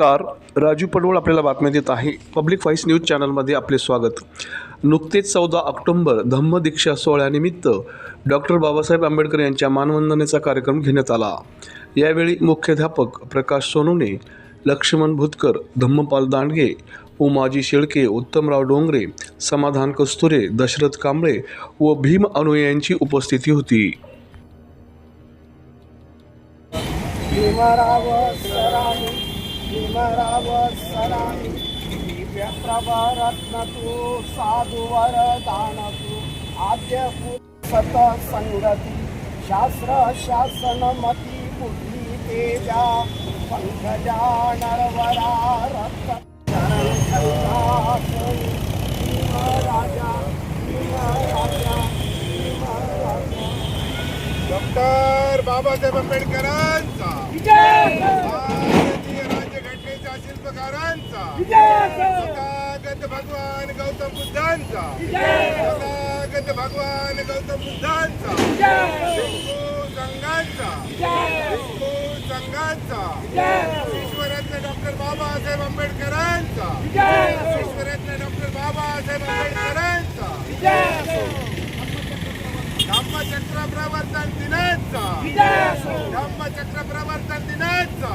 राजू पडवळ आपल्याला बातम्या देत आहे. पब्लिक व्हॉइस न्यूज चॅनलमध्ये आपले स्वागत. नुकतेच चौदा ऑक्टोंबर धम्म दीक्षा सोहळ्यानिमित्त डॉक्टर बाबासाहेब आंबेडकर यांच्या मानवंदनेचा कार्यक्रम घेण्यात आला. यावेळी मुख्याध्यापक प्रकाश सोनवणे लक्ष्मण भुतकर धम्मपाल दांडगे उमाजी शेळके उत्तमराव डोंगरे समाधान कस्तुरे दशरथ कांबळे व भीम अनुयायांची उपस्थिती होती. भीमराव सरामि भीमराव सरामि दिव्यप्रभरत्नतु साधुवरदानतु आद्य सत संगती शास्त्र शासनमती बुद्धी तेजा पंकजा नरवरा भीमराजा भीमराजा। डॉक्टर बाबासाहेब आंबेडकरांचा। शिल्पकारांचा तथागत भगवान गौतम बुद्धांचा. तथागत भगवान गौतम बुद्धांचा. हिंदू संघांचा. हिंदू संघांचा. ईश्वरत्न डॉक्टर बाबासाहेब आंबेडकरांचा. ईश्वरत्न डॉक्टर बाबासाहेब आंबेडकरांचा. धम्मचक्र प्रवर्तन दिनाचा. धम्मचक्र प्रवर्तन दिनाचा.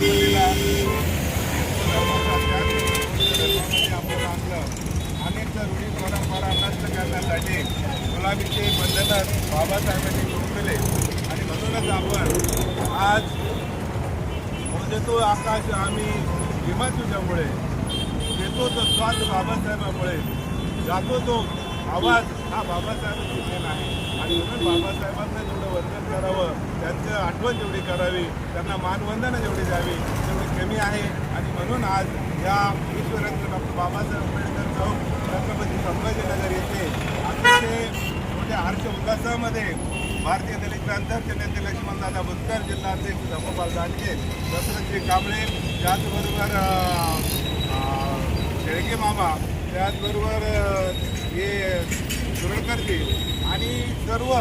जन्मलेला आपल्याला आणलं अनेक रूढी परंपरा नष्ट करण्यासाठी गुलाबीचे बंधनं बाबासाहेबांनी तोडले आणि म्हणूनच आपण आज म्हणजे तो आकाश आम्ही भीमा तुझ्यामुळे येतो तो स्वाद बाबासाहेबामुळे. जातो तो आवाज हा बाबासाहेब शिक्षण आहे आणि म्हणून बाबासाहेबांना जेवढं वंदन करावं त्यांचं आठवण जेवढी करावी त्यांना मानवंदना जेवढी द्यावी तेवढी कमी आहे. आणि म्हणून आज या ईश्वरांचं डॉक्टर बाबासाहेब आंबेडकर चौक छत्रपती संभाजीनगर येथे अतिशय मोठ्या हर्ष उल्हासामध्ये भारतीय दलित प्रांताचे नेते लक्ष्मणदादा बुतकर जिल्हा अध्यक्ष धम्मपाल दांडगे दशरथजी कांबळे त्याचबरोबर शेळके मामा त्याचबरोबर हे हे करतील आणि सर्व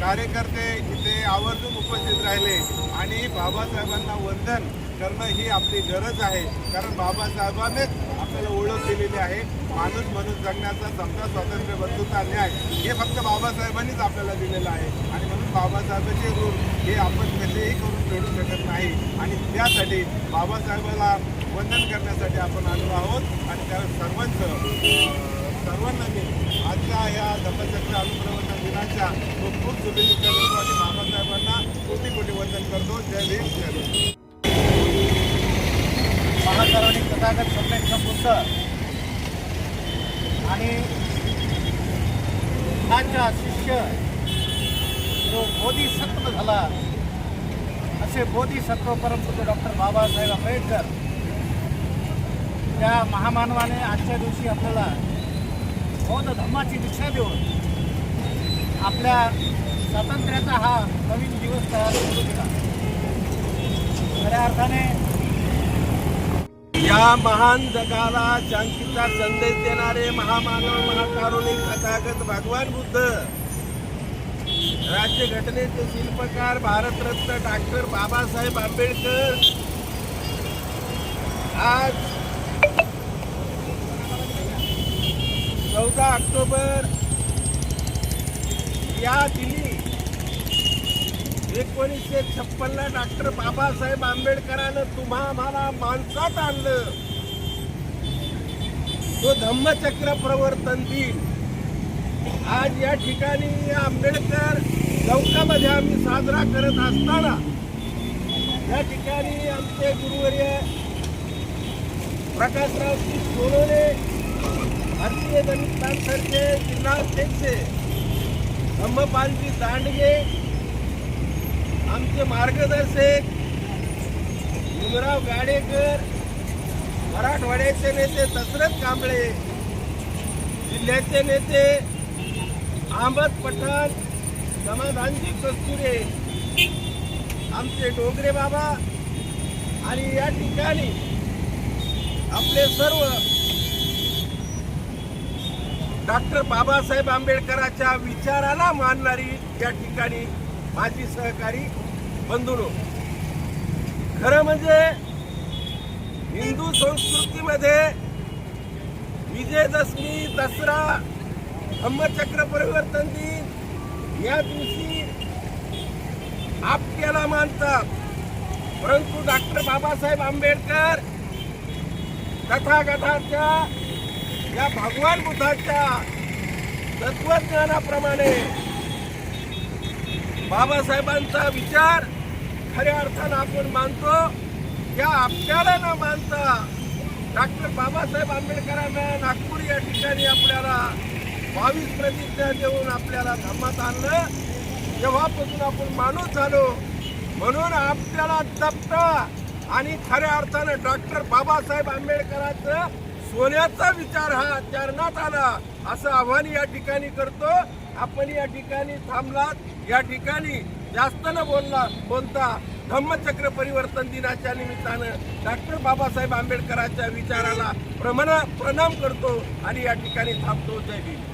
कार्यकर्ते इथे आवर्जून उपस्थित राहिले. आणि बाबासाहेबांना वंदन करणं ही आपली गरज आहे. कारण बाबासाहेबांनीच आपल्याला ओळख दिलेली आहे. माणूस म्हणून जगण्याचा समजा स्वातंत्र्य बंधुता न्याय हे फक्त बाबासाहेबांनीच आपल्याला दिलेलं आहे. आणि म्हणून बाबासाहेबांचे ऋण हे आपण कसेही करून फेडू शकत नाही. आणि त्यासाठी बाबासाहेबाला वंदन करण्यासाठी आपण आलो आहोत. आणि त्या सर्वांचं सर्वांना मी आजच्या या धम्मचक्र अनुप्रवर्तन दिनाच्या खूप खूप शुभेच्छा देतो आणि बाबासाहेबांना कोटी कोटी वंदन करतो. जय भीम जय भीम. महासर्वांनी तथागत सम्यक बुद्ध आणि बुद्धांचा शिष्य जो बोधिसत्व झाला असे बोधिसत्व परमपूज्य डॉक्टर बाबासाहेब आंबेडकर त्या महामानवाने आजच्या दिवशी आपल्याला बौद्ध धर्माची दीक्षा देऊन आपल्या स्वातंत्र्याचा हा नवीन दिवस तयार करू दिला. खऱ्या अर्थाने या महान जगाला शांतीचा संदेश देणारे महामानव महाकारुणिक तथागत भगवान बुद्ध राज्यघटनेचे शिल्पकार भारतरत्न डॉक्टर बाबासाहेब आंबेडकर ऑक्टोबर. या दिली एकोणीसशे छप्पनला डॉक्टर बाबासाहेब आंबेडकरानं तुम्हा आम्हाला माणसात आणलं. तो धम्मचक्र प्रवर्तन दिन. आज या ठिकाणी आंबेडकर चौकामध्ये आम्ही साजरा करत असताना या ठिकाणी आमचे गुरुवर्य प्रकाशराव सोनवणे भारतीय दलित पॅन्थरचे जिल्हाध्यक्ष अंबपालजी दांडगे आमचे मार्गदर्शक भीमराव गाडेकर मराठवाड्याचे नेते दशरथ कांबळे जिल्ह्याचे नेते अहमद पठाण समाधानजी कस्तुरे आमचे डोंगरे बाबा आणि या ठिकाणी आपले सर्व डॉक्टर बाबासाहेब आंबेडकरांच्या विचाराला मानणारी या ठिकाणी माझी सहकारी बंधुनो खरं म्हणजे हिंदू संस्कृतीमध्ये विजयदशमी दसरा धम्मचक्र परिवर्तन दिन या दिवशी आपल्याला मानतात. परंतु डॉक्टर बाबासाहेब आंबेडकर तथागताच्या या भगवान बुद्धाच्या तत्वज्ञानाप्रमाणे बाबासाहेबांचा विचार खऱ्या अर्थानं आपण मानतो. या आपल्याला न मानता डॉक्टर बाबासाहेब आंबेडकरांना नागपूर या ठिकाणी आपल्याला बावीस प्रतिज्ञा देऊन आपल्याला धर्मात आणलं. जेव्हापासून आपण माणूस झालो म्हणून आपल्याला जपता आणि खऱ्या अर्थानं डॉक्टर बाबासाहेब आंबेडकरांचं सोन्याचा विचार हा चरणात आला. असं आव्हान या ठिकाणी करतो. आपण या ठिकाणी थांबलात. या ठिकाणी जास्त न बोलला बोलता धम्मचक्र परिवर्तन दिनाच्या निमित्तानं डॉक्टर बाबासाहेब आंबेडकरांच्या विचाराला प्रमाण प्रणाम करतो आणि या ठिकाणी थांबतो. जय भीम.